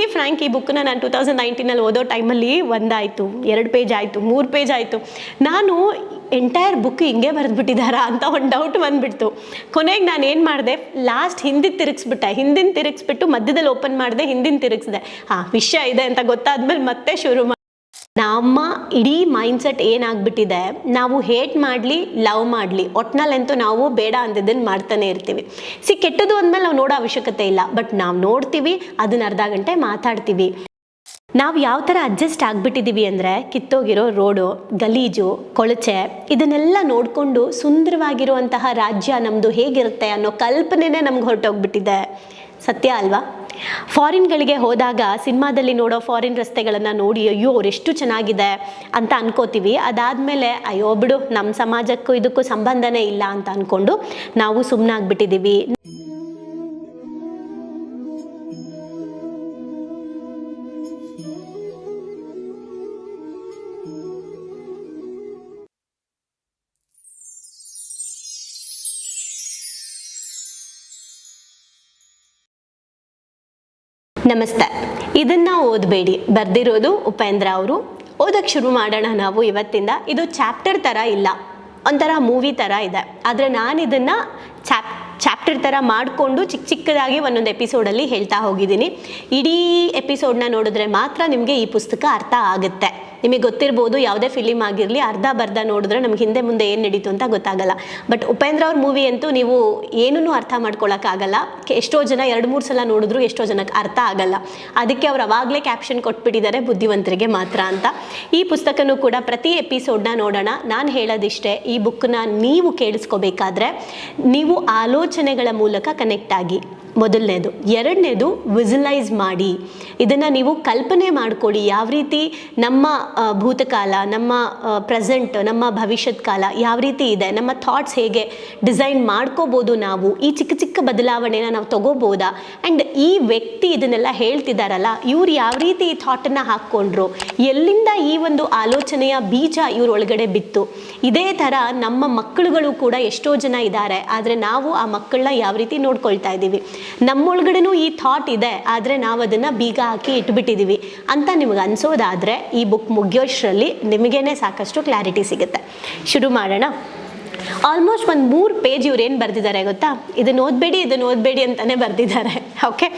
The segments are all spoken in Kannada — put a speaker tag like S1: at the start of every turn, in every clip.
S1: ಬಿ ಫ್ರ್ಯಾಂಕ್ ಈ ಬುಕ್ನ ನಾನು ಟೂ ತೌಸಂಡ್ ನೈನ್ಟೀನಲ್ಲಿ ಓದೋ ಟೈಮಲ್ಲಿ ಒಂದಾಯಿತು, ಎರಡು ಪೇಜ್ ಆಯಿತು, ಮೂರು ಪೇಜ್ ಆಯಿತು. ನಾನು ಎಂಟೈರ್ ಬುಕ್ ಹಿಂಗೆ ಬರೆದ್ಬಿಟ್ಟಿದ್ದಾರಾ ಅಂತ ಒಂದು ಡೌಟ್ ಬಂದ್ಬಿಡ್ತು. ಕೊನೆಗೆ ನಾನು ಏನು ಮಾಡಿದೆ ಲಾಸ್ಟ್ ಹಿಂದಿನ ತಿರುಗಿಸ್ಬಿಟ್ಟೆ. ಹಿಂದಿನ ತಿರುಗಿಸ್ಬಿಟ್ಟು ಮಧ್ಯದಲ್ಲಿ ಓಪನ್ ಮಾಡಿದೆ, ಹಿಂದಿನ ತಿರುಗಿಸಿದೆ. ಹಾಂ, ವಿಷಯ ಇದೆ ಅಂತ ಗೊತ್ತಾದ್ಮೇಲೆ ಮತ್ತೆ ಶುರು ನಮ್ಮ ಇಡೀ ಮೈಂಡ್ಸೆಟ್ ಏನಾಗ್ಬಿಟ್ಟಿದೆ, ನಾವು ಹೇಟ್ ಮಾಡಲಿ ಲವ್ ಮಾಡಲಿ, ಒಟ್ನಲ್ಲಂತೂ ನಾವು ಬೇಡ ಅಂದಿದ್ದನ್ನು ಮಾಡ್ತಾನೆ ಇರ್ತೀವಿ. ಸಿ ಕೆಟ್ಟದು ಅಂದಮೇಲೆ ನಾವು ನೋಡೋ ಅವಶ್ಯಕತೆ ಇಲ್ಲ ಬಟ್ ನಾವು ನೋಡ್ತೀವಿ, ಅದನ್ನ ಅರ್ಧ ಗಂಟೆ ಮಾತಾಡ್ತೀವಿ. ನಾವು ಯಾವ ಥರ ಅಡ್ಜಸ್ಟ್ ಆಗಿಬಿಟ್ಟಿದ್ದೀವಿ ಅಂದರೆ, ಕಿತ್ತೋಗಿರೋ ರೋಡು, ಗಲೀಜು, ಕೊಳಚೆ, ಇದನ್ನೆಲ್ಲ ನೋಡಿಕೊಂಡು ಸುಂದರವಾಗಿರುವಂತಹ ರಾಜ್ಯ ನಮ್ಮದು ಹೇಗಿರುತ್ತೆ ಅನ್ನೋ ಕಲ್ಪನೆನೇ ನಮ್ಗೆ ಹೊರಟೋಗ್ಬಿಟ್ಟಿದೆ. ಸತ್ಯ ಅಲ್ವಾ? ಫಾರಿನ್ಗಳಿಗೆ ಹೋದಾಗ ಸಿನಿಮಾದಲ್ಲಿ ನೋಡೋ ಫಾರಿನ್ ರಸ್ತೆಗಳನ್ನು ನೋಡಿ, ಅಯ್ಯೋ ಎಷ್ಟು ಚೆನ್ನಾಗಿದೆ ಅಂತ ಅನ್ಕೋತೀವಿ. ಅದಾದಮೇಲೆ, ಅಯ್ಯೋ ಬಿಡು ನಮ್ಮ ಸಮಾಜಕ್ಕೂ ಇದಕ್ಕೂ ಸಂಬಂಧನೇ ಇಲ್ಲ ಅಂತ ಅಂದ್ಕೊಂಡು ನಾವು ಸುಮ್ಮನಾಗ್ಬಿಟ್ಟಿದ್ದೀವಿ ನಮಸ್ತೆ. ಇದನ್ನ ಓದಬೇಡಿ. ಬರ್ದಿರೋದು ಉಪೇಂದ್ರ ಅವರು. ಓದಕ್ಕೆ ಶುರು ಮಾಡೋಣ ನಾವು ಇವತ್ತಿಂದ. ಇದು ಚಾಪ್ಟರ್ ಥರ ಇಲ್ಲ. ಒಂಥರ ಮೂವಿ ಥರ ಇದೆ. ಆದರೆ ನಾನು ಇದನ್ನು ಚಾಪ್ ಚಾಪ್ಟರ್ ಥರ ಮಾಡಿಕೊಂಡು ಚಿಕ್ಕ ಚಿಕ್ಕದಾಗಿ ಒಂದೊಂದು ಎಪಿಸೋಡಲ್ಲಿ ಹೇಳ್ತಾ ಹೋಗಿದ್ದೀನಿ. ಇಡೀ ಎಪಿಸೋಡ್ನ ನೋಡಿದ್ರೆ ಮಾತ್ರ ನಿಮಗೆ ಈ ಪುಸ್ತಕ ಅರ್ಥ ಆಗುತ್ತೆ. ನಿಮಗೆ ಗೊತ್ತಿರ್ಬೋದು ಯಾವುದೇ ಫಿಲಿಮ್ ಆಗಿರಲಿ, ಅರ್ಧ ಬರ್ಧ ನೋಡಿದ್ರೆ ನಮ್ಗೆ ಹಿಂದೆ ಮುಂದೆ ಏನು ನಡೀತು ಅಂತ ಗೊತ್ತಾಗಲ್ಲ. ಬಟ್ ಉಪೇಂದ್ರ ಅವ್ರ ಮೂವಿ ಅಂತೂ ನೀವು ಏನೂ ಅರ್ಥ ಮಾಡ್ಕೊಳಕ್ಕಾಗಲ್ಲ ಎಷ್ಟೋ ಜನ ಎರಡು, ಮೂರು ಸಲ ನೋಡಿದ್ರು ಎಷ್ಟೋ ಜನಕ್ಕೆ ಅರ್ಥ ಆಗಲ್ಲ. ಅದಕ್ಕೆ ಅವ್ರು ಅವಾಗಲೇ ಕ್ಯಾಪ್ಷನ್ ಕೊಟ್ಬಿಟ್ಟಿದ್ದಾರೆ ಬುದ್ಧಿವಂತರಿಗೆ ಮಾತ್ರ ಅಂತ. ಈ ಪುಸ್ತಕನೂ ಕೂಡ ಪ್ರತಿ ಎಪಿಸೋಡ್ನ ನೋಡೋಣ. ನಾನು ಹೇಳೋದಿಷ್ಟೇ, ಈ ಬುಕ್ನ ನೀವು ಕೇಳಿಸ್ಕೋಬೇಕಾದ್ರೆ, ನೀವು ಆಲೋಚನೆಗಳ ಮೂಲಕ ಕನೆಕ್ಟ್ ಆಗಿ. ಮೊದಲನೇದು. ಎರಡನೇದು ವಿಸುಲೈಸ್ ಮಾಡಿ. ಇದನ್ನು ನೀವು ಕಲ್ಪನೆ ಮಾಡ್ಕೊಳ್ಳಿ ಯಾವ ರೀತಿ ನಮ್ಮ ಭೂತಕಾಲ, ನಮ್ಮ ಪ್ರೆಸೆಂಟ್ ನಮ್ಮ ಭವಿಷ್ಯದ ಕಾಲ ಯಾವ ರೀತಿ ಇದೆ? ನಮ್ಮ ಥಾಟ್ಸ್ ಹೇಗೆ ಡಿಸೈನ್ ಮಾಡ್ಕೋಬೋದು ನಾವು? ಈ ಚಿಕ್ಕ ಚಿಕ್ಕ ಬದಲಾವಣೆನ ನಾವು ತಗೋಬೋದಾ? ಆ್ಯಂಡ್ ಈ ವ್ಯಕ್ತಿ ಇದನ್ನೆಲ್ಲ ಹೇಳ್ತಿದ್ದಾರಲ್ಲ ಇವ್ರು ಯಾವ ರೀತಿ ಈ ಥಾಟನ್ನು ಹಾಕ್ಕೊಂಡ್ರು? ಎಲ್ಲಿಂದ ಈ ಒಂದು ಆಲೋಚನೆಯ ಬೀಜ ಇವ್ರ ಒಳಗಡೆ ಬಿತ್ತು? ಇದೇ ಥರ ನಮ್ಮ ಮಕ್ಕಳುಗಳು ಕೂಡ ಎಷ್ಟೋ ಜನ ಇದ್ದಾರೆ. ಆದರೆ ನಾವು ಆ ಮಕ್ಕಳನ್ನ ಯಾವ ರೀತಿ ನೋಡ್ಕೊಳ್ತಾ ಇದ್ದೀವಿ? ನಮ್ಮೊಳಗಡೆನೂ ಈ ಥಾಟ್ ಇದೆ, ಆದರೆ ನಾವು ಅದನ್ನು ಬೀಗ ಹಾಕಿ ಇಟ್ಬಿಟ್ಟಿದ್ದೀವಿ ಅಂತ ನಿಮಗೆ ಅನಿಸೋದಾದರೆ ಈ ಬುಕ್ ಮುಗಿಯೋಷ್ಟರಲ್ಲಿ ನಿಮಗೇನೆ ಸಾಕಷ್ಟು ಕ್ಲಾರಿಟಿ ಸಿಗುತ್ತೆ. ಶುರು ಮಾಡೋಣ. ಆಲ್ಮೋಸ್ಟ್ ಒಂದು ಮೂರು ಪೇಜ್ ಇವ್ರು ಏನು ಬರೆದಿದ್ದಾರೆ ಗೊತ್ತಾ? ಇದನ್ನು ಓದಬೇಡಿ ಇದನ್ನು ಓದಬೇಡಿ ಅಂತಲೇ ಬರೆದಿದ್ದಾರೆ. ಓಕೆ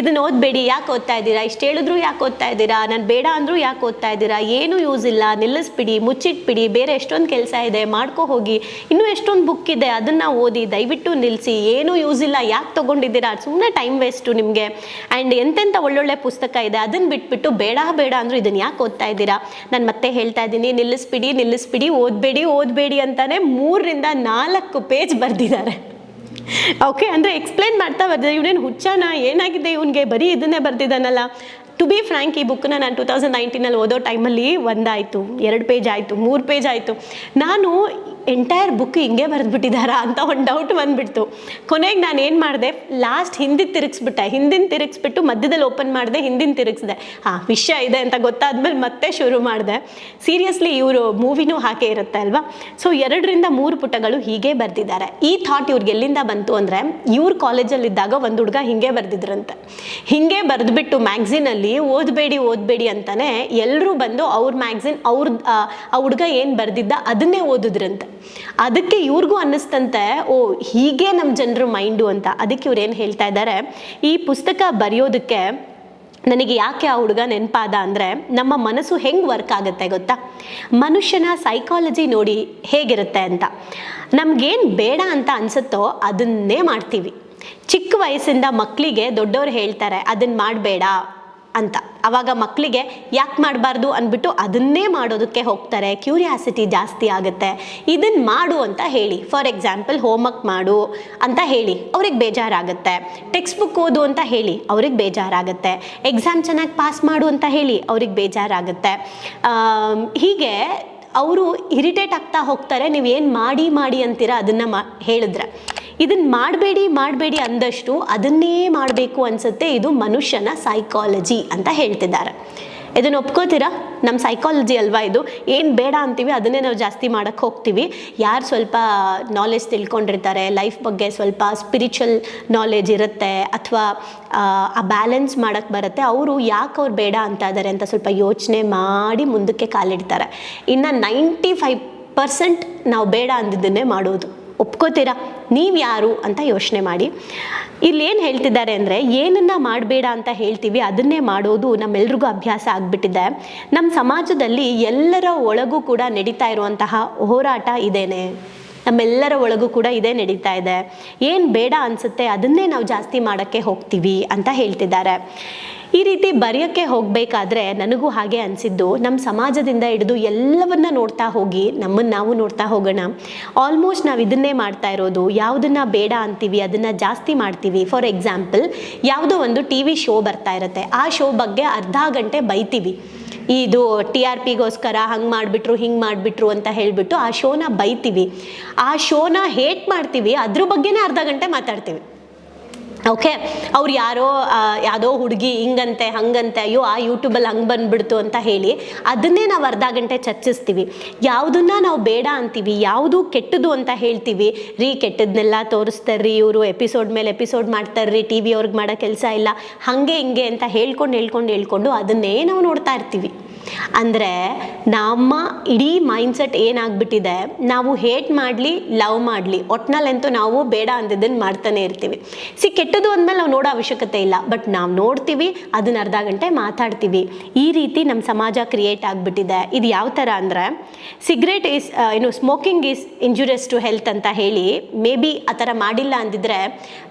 S1: ಇದನ್ನು ಓದಬೇಡಿ ಯಾಕೆ ಓದ್ತಾ ಇದ್ದೀರಾ? ಇಷ್ಟು ಹೇಳಿದ್ರು ಯಾಕೆ ಓದ್ತಾ ಇದ್ದೀರಾ? ನಾನು ಬೇಡ ಅಂದರೂ ಯಾಕೆ ಓದ್ತಾ ಇದ್ದೀರಾ? ಏನೂ ಯೂಸ್ ಇಲ್ಲ, ನಿಲ್ಲಿಸ್ಬಿಡಿ, ಮುಚ್ಚಿಟ್ಬಿಡಿ, ಬೇರೆ ಎಷ್ಟೊಂದು ಕೆಲಸ ಇದೆ, ಮಾಡ್ಕೋ ಹೋಗಿ. ಇನ್ನೂ ಎಷ್ಟೊಂದು ಬುಕ್ ಇದೆ, ಅದನ್ನು ಓದಿ, ದಯವಿಟ್ಟು ನಿಲ್ಲಿಸಿ ಏನೂ ಯೂಸ್ ಇಲ್ಲ, ಯಾಕೆ ತೊಗೊಂಡಿದ್ದೀರಾ? ಸುಮ್ಮನೆ ಟೈಮ್ ವೇಸ್ಟು ನಿಮಗೆ. ಆ್ಯಂಡ್ ಎಂತೆಂಥ ಒಳ್ಳೊಳ್ಳೆ ಪುಸ್ತಕ ಇದೆ ಅದನ್ನು ಬಿಟ್ಬಿಟ್ಟು ಬೇಡ ಬೇಡ ಅಂದರೂ ಇದನ್ನು ಯಾಕೆ ಓದ್ತಾ ಇದ್ದೀರಾ? ನಾನು ಮತ್ತೆ ಹೇಳ್ತಾ ಇದ್ದೀನಿ, ನಿಲ್ಲಿಸ್ಬಿಡಿ ನಿಲ್ಲಿಸ್ಬಿಡಿ, ಓದಬೇಡಿ ಓದಬೇಡಿ ಅಂತಾನೆ ಮೂರರಿಂದ ನಾಲ್ಕು ಪೇಜ್ ಬರೆದಿದ್ದಾರೆ. ಓಕೆ ಅಂದರೆ ಎಕ್ಸ್ಪ್ಲೇನ್ ಮಾಡ್ತಾ ಬರ್ತಾರೆ ಇವನೇನು ಹುಚ್ಚಾನ, ಏನಾಗಿದೆ ಇವನಿಗೆ? ಬರೀ ಇದನ್ನೇ ಬರ್ತಿದ್ದಾನಲ್ಲ ಟು ಬಿ ಫ್ರ್ಯಾಂಕ್ ಈ ಬುಕ್ನ ನಾನು ಟೂ ತೌಸಂಡ್ ನೈನ್ಟೀನಲ್ಲಿ ಓದೋ ಟೈಮಲ್ಲಿ ಒಂದಾಯಿತು, ಎರಡು ಪೇಜ್ ಆಯಿತು, ಮೂರು ಪೇಜ್ ಆಯಿತು. ನಾನು ಎಂಟೈರ್ ಬುಕ್ ಹಿಂಗೆ ಬರೆದ್ಬಿಟ್ಟಿದ್ದಾರಾ ಅಂತ ಒಂದು ಡೌಟ್ ಬಂದ್ಬಿಡ್ತು. ಕೊನೆಗೆ ನಾನು ಏನು ಮಾಡಿದೆ? ಲಾಸ್ಟ್ ಹಿಂದಿನ ತಿರುಗಿಸ್ಬಿಟ್ಟೆ. ಹಿಂದಿನ ತಿರುಗಿಸ್ಬಿಟ್ಟು ಮಧ್ಯದಲ್ಲಿ ಓಪನ್ ಮಾಡಿದೆ, ಹಿಂದಿನ ತಿರುಗಿಸಿದೆ. ಹಾಂ, ವಿಷಯ ಇದೆ ಅಂತ ಗೊತ್ತಾದ್ಮೇಲೆ ಮತ್ತೆ ಶುರು ಮಾಡಿದೆ. ಸೀರಿಯಸ್ಲಿ ಇವರು ಮೂವಿನೂ ಹಾಕೇ ಇರುತ್ತೆ ಅಲ್ವಾ? ಸೊ ಎರಡರಿಂದ ಮೂರು ಪುಟಗಳು ಹೀಗೆ ಬರೆದಿದ್ದಾರೆ. ಈ ಥಾಟ್ ಇವ್ರಿಗೆ ಎಲ್ಲಿಂದ ಬಂತು ಅಂದರೆ, ಇವ್ರ ಕಾಲೇಜಲ್ಲಿದ್ದಾಗ ಒಂದು ಹುಡುಗ ಹಿಂಗೆ ಬರೆದಿದ್ರಂತೆ. ಹಿಂಗೆ ಬರೆದ್ಬಿಟ್ಟು ಮ್ಯಾಗ್ಝಿನಲ್ಲಿ ಓದಬೇಡಿ ಓದಬೇಡಿ ಅಂತಲೇ ಎಲ್ಲರೂ ಬಂದು ಅವ್ರ ಮ್ಯಾಗ್ಝಿನ್ ಅವ್ರ ಆ ಹುಡುಗ ಏನು ಬರೆದಿದ್ದ ಅದನ್ನೇ ಓದಿದ್ರಂತೆ. ಅದಕ್ಕೆ ಇವ್ರಿಗೂ ಅನ್ನಿಸ್ತಂತೆ, ಓ, ಹೀಗೆ ನಮ್ಮ ಜನರ ಮೈಂಡು ಅಂತ. ಅದಕ್ಕೆ ಇವ್ರು ಏನು ಹೇಳ್ತಾ ಇದ್ದಾರೆ ಈ ಪುಸ್ತಕ ಬರೆಯೋದಕ್ಕೆ ನನಗೆ ಯಾಕೆ ಆ ಹುಡುಗ ನೆನಪಾದ ಅಂದರೆ, ನಮ್ಮ ಮನಸ್ಸು ಹೆಂಗೆ ವರ್ಕ್ ಆಗುತ್ತೆ ಗೊತ್ತಾ? ಮನುಷ್ಯನ ಸೈಕಾಲಜಿ ನೋಡಿ ಹೇಗಿರುತ್ತೆ ಅಂತ. ನಮಗೇನು ಬೇಡ ಅಂತ ಅನಿಸುತ್ತೋ ಅದನ್ನೇ ಮಾಡ್ತೀವಿ. ಚಿಕ್ಕ ವಯಸ್ಸಿಂದ ಮಕ್ಕಳಿಗೆ ದೊಡ್ಡವರು ಹೇಳ್ತಾರೆ ಅದನ್ನು ಮಾಡಬೇಡ ಅಂತ. ಅವಾಗ ಮಕ್ಕಳಿಗೆ ಯಾಕೆ ಮಾಡಬಾರ್ದು ಅಂದ್ಬಿಟ್ಟು ಅದನ್ನೇ ಮಾಡೋದಕ್ಕೆ ಹೋಗ್ತಾರೆ. ಕ್ಯೂರಿಯಾಸಿಟಿ ಜಾಸ್ತಿ ಆಗುತ್ತೆ. ಇದನ್ನು ಮಾಡು ಅಂತ ಹೇಳಿ. ಫಾರ್ ಎಕ್ಸಾಂಪಲ್ ಹೋಮ್ವರ್ಕ್ ಮಾಡು ಅಂತ ಹೇಳಿ. ಅವ್ರಿಗೆ ಬೇಜಾರಾಗುತ್ತೆ. ಟೆಕ್ಸ್ಟ್ ಬುಕ್ ಓದು ಅಂತ ಹೇಳಿ. ಅವ್ರಿಗೆ ಬೇಜಾರಾಗುತ್ತೆ. ಎಕ್ಸಾಮ್ ಚೆನ್ನಾಗಿ ಪಾಸ್ ಮಾಡು ಅಂತ ಹೇಳಿ. ಅವ್ರಿಗೆ ಬೇಜಾರಾಗುತ್ತೆ. ಹೀಗೆ ಅವರು ಇರಿಟೇಟ್ ಆಗ್ತಾ ಹೋಗ್ತಾರೆ. ನೀವು ಏನು ಮಾಡಿ ಮಾಡಿ ಅಂತೀರಾ ಅದನ್ನು ಮಾ, ಹೇಳಿದ್ರೆ. ಇದನ್ನು ಮಾಡಬೇಡಿ ಮಾಡಬೇಡಿ ಅಂದಷ್ಟು ಅದನ್ನೇ ಮಾಡಬೇಕು ಅನಿಸುತ್ತೆ. ಇದು ಮನುಷ್ಯನ ಸೈಕಾಲಜಿ ಅಂತ ಹೇಳ್ತಿದ್ದಾರೆ. ಇದನ್ನ ಒಪ್ಕೋತೀರಾ? ನಮ್ಮ ಸೈಕಾಲಜಿ ಅಲ್ವಾ ಇದು? ಏನು ಬೇಡ ಅಂತೀವಿ, ಅದನ್ನೇ ನಾವು ಜಾಸ್ತಿ ಮಾಡೋಕ್ಕೆ ಹೋಗ್ತೀವಿ. ಯಾರು ಸ್ವಲ್ಪ ನಾಲೆಜ್ ತಿಳ್ಕೊಂಡಿರ್ತಾರೆ ಲೈಫ್ ಬಗ್ಗೆ ಸ್ವಲ್ಪ ಸ್ಪಿರಿಚುವಲ್ ನಾಲೆಜ್ ಇರುತ್ತೆ, ಅಥವಾ, ಆ ಬ್ಯಾಲೆನ್ಸ್ ಮಾಡೋಕ್ಕೆ ಬರುತ್ತೆ, ಅವರು ಯಾಕೆ ಅವ್ರು ಬೇಡ ಅಂತ ಇದ್ದಾರೆ ಅಂತ ಸ್ವಲ್ಪ ಯೋಚನೆ ಮಾಡಿ ಮುಂದಕ್ಕೆ ಕಾಲಿಡ್ತಾರೆ. ಇನ್ನು ನೈಂಟಿ ಫೈವ್ ಪರ್ಸೆಂಟ್ ನಾವು ಬೇಡ ಅಂದಿದ್ದನ್ನೇ ಮಾಡೋದು. ಒಪ್ಕೋತೀರಾ? ನೀವು ಯಾರು ಅಂತ ಯೋಚನೆ ಮಾಡಿ. ಇಲ್ಲಿ ಏನು ಹೇಳ್ತಿದ್ದಾರೆ ಅಂದರೆ, ಏನನ್ನ ಮಾಡಬೇಡ ಅಂತ ಹೇಳ್ತೀವಿ, ಅದನ್ನೇ ಮಾಡೋದು ನಮ್ಮೆಲ್ರಿಗೂ ಅಭ್ಯಾಸ ಆಗಿಬಿಟ್ಟಿದೆ. ನಮ್ಮ ಸಮಾಜದಲ್ಲಿ ಎಲ್ಲರ ಒಳಗೂ ಕೂಡ ನಡೀತಾ ಇರುವಂತಹ ಹೋರಾಟ ಇದೇನೆ. ನಮ್ಮೆಲ್ಲರ ಒಳಗೂ ಕೂಡ ಇದೇ ನಡೀತಾ ಇದೆ. ಏನು ಬೇಡ ಅನಿಸುತ್ತೆ, ಅದನ್ನೇ ನಾವು ಜಾಸ್ತಿ ಮಾಡೋಕ್ಕೆ ಹೋಗ್ತೀವಿ ಅಂತ ಹೇಳ್ತಿದ್ದಾರೆ. ಈ ರೀತಿ ಬರೆಯೋಕ್ಕೆ ಹೋಗಬೇಕಾದ್ರೆ ನನಗೂ ಹಾಗೆ ಅನಿಸಿದ್ದು ನಮ್ಮ ಸಮಾಜದಿಂದ ಹಿಡಿದು ಎಲ್ಲವನ್ನ ನೋಡ್ತಾ ಹೋಗಿ ನಮ್ಮನ್ನು ನಾವು ನೋಡ್ತಾ ಹೋಗೋಣ. ಆಲ್ಮೋಸ್ಟ್ ನಾವು ಇದನ್ನೇ ಮಾಡ್ತಾ ಇರೋದು, ಯಾವುದನ್ನ ಬೇಡ ಅಂತೀವಿ, ಅದನ್ನು ಜಾಸ್ತಿ ಮಾಡ್ತೀವಿ. ಫಾರ್ ಎಕ್ಸಾಂಪಲ್ ಯಾವುದೋ ಒಂದು ಟಿ ವಿ ಶೋ ಬರ್ತಾ ಇರುತ್ತೆ, ಆ ಶೋ ಬಗ್ಗೆ ಅರ್ಧ ಗಂಟೆ ಬೈತೀವಿ. ಇದು ಟಿ ಆರ್ ಪಿಗೋಸ್ಕರ ಹಂಗೆ ಮಾಡಿಬಿಟ್ರು, ಹಿಂಗೆ ಮಾಡಿಬಿಟ್ರು ಅಂತ ಹೇಳಿಬಿಟ್ಟು ಆ ಶೋನ ಬೈತೀವಿ. ಆ ಶೋನ ಹೇಟ್ ಮಾಡ್ತೀವಿ, ಅದ್ರ ಬಗ್ಗೆನೇ ಅರ್ಧ ಗಂಟೆ ಮಾತಾಡ್ತೀವಿ. ಓಕೆ ಅವ್ರು ಯಾರೋ ಯಾವುದೋ ಹುಡುಗಿ ಹಿಂಗಂತೆ, ಹಂಗಂತೆ, ಅಯ್ಯೋ, ಆ ಯೂಟ್ಯೂಬಲ್ಲಿ ಹಂಗೆ ಬಂದ್ಬಿಡ್ತು ಅಂತ ಹೇಳಿ ಅದನ್ನೇ ನಾವು ಅರ್ಧ ಗಂಟೆ ಚರ್ಚಿಸ್ತೀವಿ. ಯಾವುದನ್ನ ನಾವು ಬೇಡ ಅಂತೀವಿ, ಯಾವುದು ಕೆಟ್ಟದು ಅಂತ ಹೇಳ್ತೀವಿ, ರೀ ಕೆಟ್ಟದನ್ನೆಲ್ಲ ತೋರಿಸ್ತಾರ್ರಿ ಇವರು ಎಪಿಸೋಡ್ ಮೇಲೆ ಎಪಿಸೋಡ್ ಮಾಡ್ತಾರ್ರಿ ಟಿ ವಿ ಅವ್ರಿಗೆ ಮಾಡೋ ಕೆಲಸ ಇಲ್ಲ, ಹಾಗೆ ಹಿಂಗೆ ಅಂತ ಹೇಳ್ಕೊಂಡು ಹೇಳ್ಕೊಂಡು ಹೇಳ್ಕೊಂಡು ಅದನ್ನೇ ನಾವು ನೋಡ್ತಾ ಇರ್ತೀವಿ. ಅಂದರೆ ನಮ್ಮ ಇಡೀ ಮೈಂಡ್ಸೆಟ್ ಏನಾಗ್ಬಿಟ್ಟಿದೆ, ನಾವು ಹೇಟ್ ಮಾಡಲಿ ಲವ್ ಮಾಡಲಿ, ಒಟ್ನಲ್ಲಂತೂ ನಾವು ಬೇಡ ಅಂದಿದ್ದನ್ನು ಮಾಡ್ತಾನೆ ಇರ್ತೀವಿ. ಸಿ, ಕೆಟ್ಟದ್ದು ಅಂದಮೇಲೆ ನಾವು ನೋಡೋ ಅವಶ್ಯಕತೆ ಇಲ್ಲ ಬಟ್ ನಾವು ನೋಡ್ತೀವಿ, ಅದನ್ನ ಅರ್ಧ ಗಂಟೆ ಮಾತಾಡ್ತೀವಿ. ಈ ರೀತಿ ನಮ್ಮ ಸಮಾಜ ಕ್ರಿಯೇಟ್ ಆಗಿಬಿಟ್ಟಿದೆ. ಇದು ಯಾವ ಥರ ಅಂದರೆ ಸಿಗರೇಟ್ ಈಸ್ ಏನು smoking is injurious to health ಅಂತ ಹೇಳಿ ಮೇ ಬಿ ಆ ಥರ ಮಾಡಿಲ್ಲ ಅಂದಿದ್ರೆ,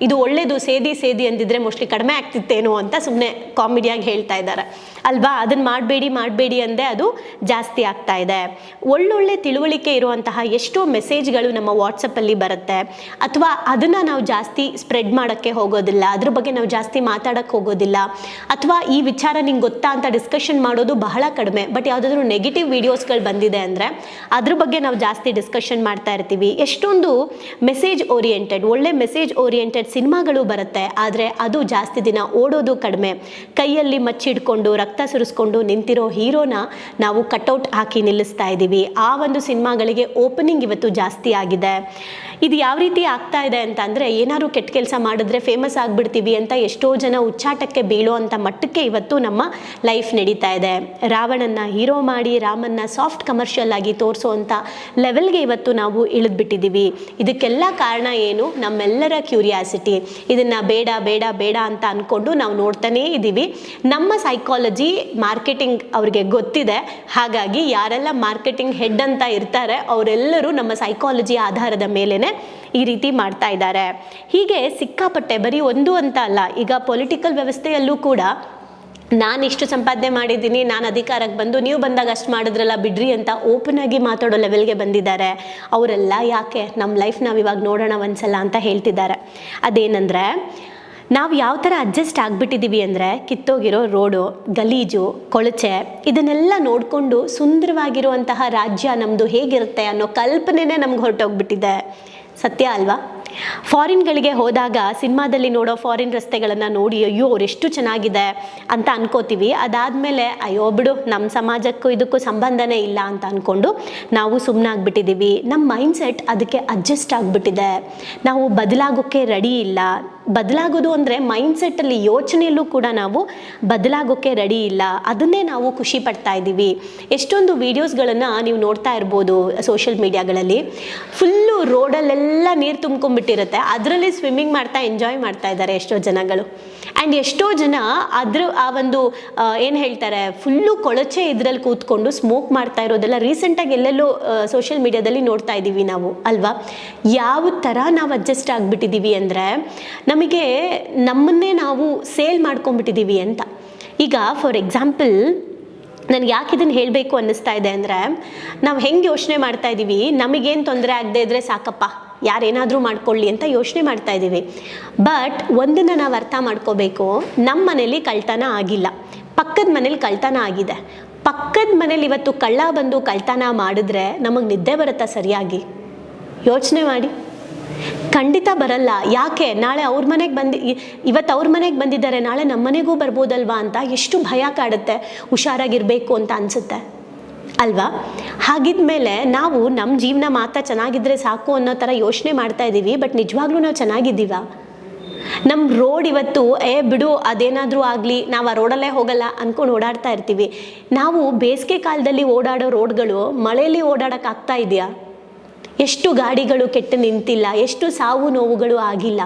S1: ಇದು ಒಳ್ಳೆಯದು ಸೇದಿ ಸೇದಿ ಅಂದಿದ್ರೆ ಮೋಸ್ಟ್ಲಿ ಕಡಿಮೆ ಆಗ್ತಿತ್ತೇನೋ ಅಂತ ಸುಮ್ಮನೆ ಕಾಮಿಡಿಯಾಗಿ ಹೇಳ್ತಾ ಇದ್ದಾರೆ ಅಲ್ವಾ? ಅದನ್ನು ಮಾಡಬೇಡಿ ಮಾಡಬೇಡಿ ಅಂದೆ ಅದು ಜಾಸ್ತಿ ಆಗ್ತಾ ಇದೆ. ಒಳ್ಳೊಳ್ಳೆ ತಿಳುವಳಿಕೆ ಇರುವಂತಹ ಎಷ್ಟೋ ಮೆಸೇಜ್ಗಳು ನಮ್ಮ ವಾಟ್ಸಪ್ಪಲ್ಲಿ ಬರುತ್ತೆ. ಅಥವಾ ಅದನ್ನು ನಾವು ಜಾಸ್ತಿ ಸ್ಪ್ರೆಡ್ ಮಾಡೋಕ್ಕೆ ಹೋಗೋದಿಲ್ಲ, ಅದ್ರ ಬಗ್ಗೆ ನಾವು ಜಾಸ್ತಿ ಮಾತಾಡೋಕ್ಕೆ ಹೋಗೋದಿಲ್ಲ. ಅಥವಾ ಈ ವಿಚಾರ ನಿಂಗೆ ಗೊತ್ತಾ ಅಂತ ಡಿಸ್ಕಷನ್ ಮಾಡೋದು ಬಹಳ ಕಡಿಮೆ. ಬಟ್ ಯಾವುದಾದ್ರೂ ನೆಗೆಟಿವ್ ವಿಡಿಯೋಸ್ಗಳು ಬಂದಿದೆ ಅಂದರೆ ಅದ್ರ ಬಗ್ಗೆ ನಾವು ಜಾಸ್ತಿ ಡಿಸ್ಕಷನ್ ಮಾಡ್ತಾ ಇರ್ತೀವಿ. ಎಷ್ಟೊಂದು ಮೆಸೇಜ್ ಓರಿಯೆಂಟೆಡ್ ಒಳ್ಳೆ ಮೆಸೇಜ್ ಓರಿಯೆಂಟೆಡ್ ಸಿನಿಮಾಗಳು ಬರುತ್ತೆ. ಆದರೆ ಅದು ಜಾಸ್ತಿ ದಿನ ಓಡೋದು ಕಡಿಮೆ. ಕೈಯಲ್ಲಿ ಮಚ್ಚಿಡ್ಕೊಂಡು, ರಕ್ತ ಸುರಿಸ್ಕೊಂಡು ನಿಂತಿರೋ ಹೀರೋನ ನಾವು ಕಟೌಟ್ ಹಾಕಿ ನಿಲ್ಲಿಸ್ತಾ ಇದ್ದೀವಿ. ಆ ಒಂದು ಸಿನಿಮಾಗಳಿಗೆ ಓಪನಿಂಗ್ ಇವತ್ತು ಜಾಸ್ತಿ ಆಗಿದೆ. ಇದು ಯಾವ ರೀತಿ ಆಗ್ತಾ ಇದೆ ಅಂತ ಅಂದರೆ ಏನಾದ್ರು ಕೆಟ್ಟ ಕೆಲಸ ಮಾಡಿದ್ರೆ ಫೇಮಸ್ ಆಗಿಬಿಡ್ತೀವಿ ಅಂತ ಎಷ್ಟೋ ಜನ ಉಚ್ಚಾಟಕ್ಕೆ ಬೀಳೋ ಅಂತ ಮಟ್ಟಕ್ಕೆ ಇವತ್ತು ನಮ್ಮ ಲೈಫ್ ನಡೀತಾ ಇದೆ. ರಾವಣನ್ನ ಹೀರೋ ಮಾಡಿ ರಾಮನ್ನ ಸಾಫ್ಟ್ ಕಮರ್ಷಿಯಲ್ ಆಗಿ ತೋರಿಸೋ ಅಂತ ಲೆವೆಲ್ಗೆ ಇವತ್ತು ನಾವು ಇಳಿದ್ಬಿಟ್ಟಿದ್ದೀವಿ. ಇದಕ್ಕೆಲ್ಲ ಕಾರಣ ಏನು? ನಮ್ಮೆಲ್ಲರ ಕ್ಯೂರಿಯಾಸಿಟಿ ಇದನ್ನು ಬೇಡ ಬೇಡ ಬೇಡ ಅಂತ ಅಂದ್ಕೊಂಡು ನಾವು ನೋಡ್ತಾನೇ ಇದ್ದೀವಿ. ನಮ್ಮ ಸೈಕಾಲಜಿ ಮಾರ್ಕೆಟಿಂಗ್ ಅವ್ರಿಗೆ ಗೊತ್ತಿದೆ. ಹಾಗಾಗಿ ಯಾರೆಲ್ಲ ಮಾರ್ಕೆಟಿಂಗ್ ಹೆಡ್ ಅಂತ ಇರ್ತಾರೆ, ಅವರೆಲ್ಲರೂ ನಮ್ಮ ಸೈಕಾಲಜಿ ಆಧಾರದ ಮೇಲೇ ಈ ರೀತಿ ಮಾಡ್ತಾ ಇದ್ದಾರೆ. ಹೀಗೆ ಸಿಕ್ಕಾಪಟ್ಟೆ ಬರೀ ಒಂದು ಅಂತ ಅಲ್ಲ, ಈಗ ಪೊಲಿಟಿಕಲ್ ವ್ಯವಸ್ಥೆಯಲ್ಲೂ ಕೂಡ ನಾನು ಇಷ್ಟು ಸಂಪಾದನೆ ಮಾಡಿದ್ದೀನಿ, ನಾನು ಅಧಿಕಾರಕ್ಕೆ ಬಂದು ನೀವು ಬಂದಾಗ ಅಷ್ಟು ಮಾಡಿದ್ರಲ್ಲ ಬಿಡ್ರಿ ಅಂತ ಓಪನ್ ಆಗಿ ಮಾತಾಡೋ ಲೆವೆಲ್ಗೆ ಬಂದಿದ್ದಾರೆ. ಅವರೆಲ್ಲ ಯಾಕೆ ನಮ್ಮ ಲೈಫ್ ನಾವು ಇವಾಗ ನೋಡೋಣ ಒಂದ್ಸಲ ಅಂತ ಹೇಳ್ತಿದ್ದಾರೆ. ಅದೇನಂದರೆ, ನಾವು ಯಾವ ಥರ ಅಡ್ಜಸ್ಟ್ ಆಗಿಬಿಟ್ಟಿದ್ದೀವಿ ಅಂದರೆ ಕಿತ್ತೋಗಿರೋ ರೋಡು, ಗಲೀಜು, ಕೊಳಚೆ, ಇದನ್ನೆಲ್ಲ ನೋಡಿಕೊಂಡು ಸುಂದರವಾಗಿರುವಂತಹ ರಾಜ್ಯ ನಮ್ಮದು ಹೇಗಿರುತ್ತೆ ಅನ್ನೋ ಕಲ್ಪನೆನೇ ನಮ್ಗೆ ಹೊರಟೋಗ್ಬಿಟ್ಟಿದೆ. ಸತ್ಯ ಅಲ್ವಾ? ಫಾರಿನ್ಗಳಿಗೆ ಹೋದಾಗ ಸಿನಿಮಾದಲ್ಲಿ ನೋಡೋ ಫಾರಿನ್ ರಸ್ತೆಗಳನ್ನು ನೋಡಿ, ಅಯ್ಯೋ ಎಷ್ಟು ಚೆನ್ನಾಗಿದೆ ಅಂತ ಅನ್ಕೋತೀವಿ. ಅದಾದಮೇಲೆ, ಅಯ್ಯೋ, ಬಿಡು ನಮ್ಮ ಸಮಾಜಕ್ಕೂ ಇದಕ್ಕೂ ಸಂಬಂಧನೇ ಇಲ್ಲ ಅಂತ ಅಂದ್ಕೊಂಡು ನಾವು ಸುಮ್ಮನಾಗ್ಬಿಟ್ಟಿದ್ದೀವಿ ನಮ್ಮ ಮೈಂಡ್ಸೆಟ್ ಅದಕ್ಕೆ ಅಡ್ಜಸ್ಟ್ ಆಗಿಬಿಟ್ಟಿದೆ. ನಾವು ಬದಲಾಗೋಕ್ಕೆ ರೆಡಿ ಇಲ್ಲ. ಬದಲಾಗೋದು ಅಂದರೆ ಮೈಂಡ್ಸೆಟ್ಟಲ್ಲಿ ಯೋಚನೆಯಲ್ಲೂ ಕೂಡ ನಾವು ಬದಲಾಗೋಕ್ಕೆ ರೆಡಿ ಇಲ್ಲ. ಅದನ್ನೇ ನಾವು ಖುಷಿ ಪಡ್ತಾ ಇದ್ದೀವಿ. ಎಷ್ಟೊಂದು ವೀಡಿಯೋಸ್ಗಳನ್ನು ನೀವು ನೋಡ್ತಾ ಇರ್ಬೋದು ಸೋಷಿಯಲ್ ಮೀಡಿಯಾಗಳಲ್ಲಿ ಫುಲ್ಲು ರೋಡಲ್ಲೆಲ್ಲ ನೀರು ತುಂಬ್ಕೊಂಡ್ಬಿಟ್ಟಿರುತ್ತೆ. ಅದರಲ್ಲಿ ಸ್ವಿಮ್ಮಿಂಗ್ ಮಾಡ್ತಾ ಎಂಜಾಯ್ ಮಾಡ್ತಾ ಇದ್ದಾರೆ ಎಷ್ಟೋ ಜನಗಳು. ಆ್ಯಂಡ್ ಎಷ್ಟೋ ಜನ ಅದ್ರ ಆ ಒಂದು ಏನು ಹೇಳ್ತಾರೆ ಫುಲ್ಲು ಕೊಳಚೆ ಇದರಲ್ಲಿ ಕೂತ್ಕೊಂಡು ಸ್ಮೋಕ್ ಮಾಡ್ತಾ ಇರೋದೆಲ್ಲ ರೀಸೆಂಟಾಗಿ ಎಲ್ಲೆಲ್ಲೋ ಸೋಷಿಯಲ್ ಮೀಡಿಯಾದಲ್ಲಿ ನೋಡ್ತಾ ಇದ್ದೀವಿ ನಾವು, ಅಲ್ವಾ? ಯಾವ ಥರ ನಾವು ಅಡ್ಜಸ್ಟ್ ಆಗಿಬಿಟ್ಟಿದ್ದೀವಿ ಅಂದರೆ, ನಮಗೆ ನಮ್ಮನ್ನೇ ನಾವು ಸೇಲ್ ಮಾಡ್ಕೊಂಡ್ಬಿಟ್ಟಿದ್ದೀವಿ ಅಂತ. ಈಗ ಫಾರ್ ಎಕ್ಸಾಂಪಲ್ ನನಗೆ ಯಾಕೆ ಇದನ್ನು ಹೇಳಬೇಕು ಅನ್ನಿಸ್ತಾ ಇದೆ ಅಂದರೆ, ನಾವು ಹೆಂಗೆ ಯೋಚನೆ ಮಾಡ್ತಾ ಇದ್ದೀವಿ, ನಮಗೇನು ತೊಂದರೆ ಆಗದೆ ಇದ್ರೆ ಸಾಕಪ್ಪ. ಯಾರೇನಾದರೂ ಮಾಡ್ಕೊಳ್ಳಿ ಅಂತ ಯೋಚನೆ ಮಾಡ್ತಾ ಇದ್ದೀವಿ. ಬಟ್ ಒಂದನ್ನು ನಾವು ಅರ್ಥ ಮಾಡ್ಕೋಬೇಕು ನಮ್ಮ ಮನೇಲಿ ಕಳ್ತನ ಆಗಿಲ್ಲ. ಪಕ್ಕದ ಮನೇಲಿ ಕಳ್ತನ ಆಗಿದೆ. ಪಕ್ಕದ ಮನೇಲಿ ಇವತ್ತು ಕಳ್ಳ ಬಂದು ಕಳ್ತನ ಮಾಡಿದ್ರೆ ನಮಗೆ ನಿದ್ದೆ ಬರುತ್ತಾ ಸರಿಯಾಗಿ? ಯೋಚನೆ ಮಾಡಿ. ಖಂಡಿತ ಬರಲ್ಲ. ಯಾಕೆ? ನಾಳೆ ಅವ್ರ ಮನೆಗೆ ಬಂದು ಇವತ್ತು ಅವ್ರ ಮನೆಗೆ ಬಂದಿದ್ದಾರೆ, ನಾಳೆ ನಮ್ಮ ಮನೆಗೂ ಬರ್ಬೋದಲ್ವಾ ಅಂತ ಎಷ್ಟು ಭಯ ಕಾಡುತ್ತೆ, ಹುಷಾರಾಗಿರಬೇಕು ಅಂತ ಅನಿಸುತ್ತೆ. ಅಲ್ವಾ? ಹಾಗಿದ್ಮೇಲೆ ನಾವು ನಮ್ಮ ಜೀವನ ಮಾತ್ರ ಚೆನ್ನಾಗಿದ್ದರೆ ಸಾಕು ಅನ್ನೋ ಥರ ಯೋಚನೆ ಮಾಡ್ತಾ ಇದ್ದೀವಿ ಬಟ್ ನಿಜವಾಗ್ಲೂ ನಾವು ಚೆನ್ನಾಗಿದ್ದೀವ? ನಮ್ಮ ರೋಡ್ ಇವತ್ತು, ಏ ಬಿಡು, ಅದೇನಾದರೂ ಆಗಲಿ, ನಾವು ಆ ರೋಡಲ್ಲೇ ಹೋಗಲ್ಲ ಅಂದ್ಕೊಂಡು ಓಡಾಡ್ತಾ ಇರ್ತೀವಿ. ನಾವು ಬೇಸಿಗೆ ಕಾಲದಲ್ಲಿ ಓಡಾಡೋ ರೋಡ್ಗಳು ಮಳೆಯಲ್ಲಿ ಓಡಾಡೋಕ್ಕಾಗ್ತಾ ಇದೆಯಾ? ಎಷ್ಟು ಗಾಡಿಗಳು ಕೆಟ್ಟು ನಿಂತಿಲ್ಲ, ಎಷ್ಟು ಸಾವು ನೋವುಗಳು ಆಗಿಲ್ಲ.